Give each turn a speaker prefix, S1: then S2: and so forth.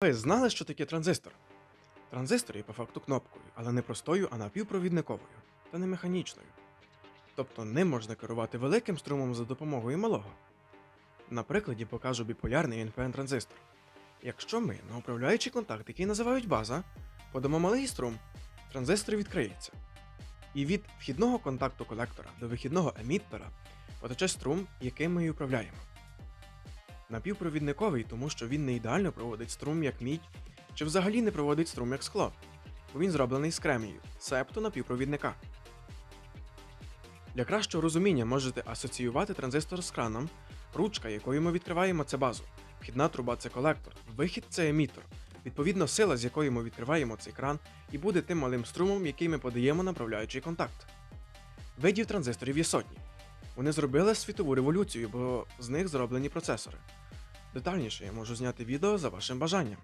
S1: Ви знали, що таке транзистор? Транзистор є по факту кнопкою, але не простою, а напівпровідниковою, та не механічною. Тобто ним можна керувати великим струмом за допомогою малого. На прикладі покажу біполярний NPN транзистор. Якщо ми на управляючий контакт, який називають база, подамо малий струм, транзистор відкриється. І від вхідного контакту колектора до вихідного еміттера потече струм, яким ми і управляємо. Напівпровідниковий, тому що він не ідеально проводить струм як мідь, чи взагалі не проводить струм як скло, бо він зроблений з кремнію, септо напівпровідника. Для кращого розуміння можете асоціювати транзистор з краном, ручка, якою ми відкриваємо це базу, вхідна труба це колектор, вихід це емітор. Відповідно, сила, з якою ми відкриваємо цей кран, і буде тим малим струмом, який ми подаємо направляючий контакт. Видів транзисторів є сотні. Вони зробили світову революцію, бо з них зроблені процесори. Детальніше я можу зняти відео за вашим бажанням.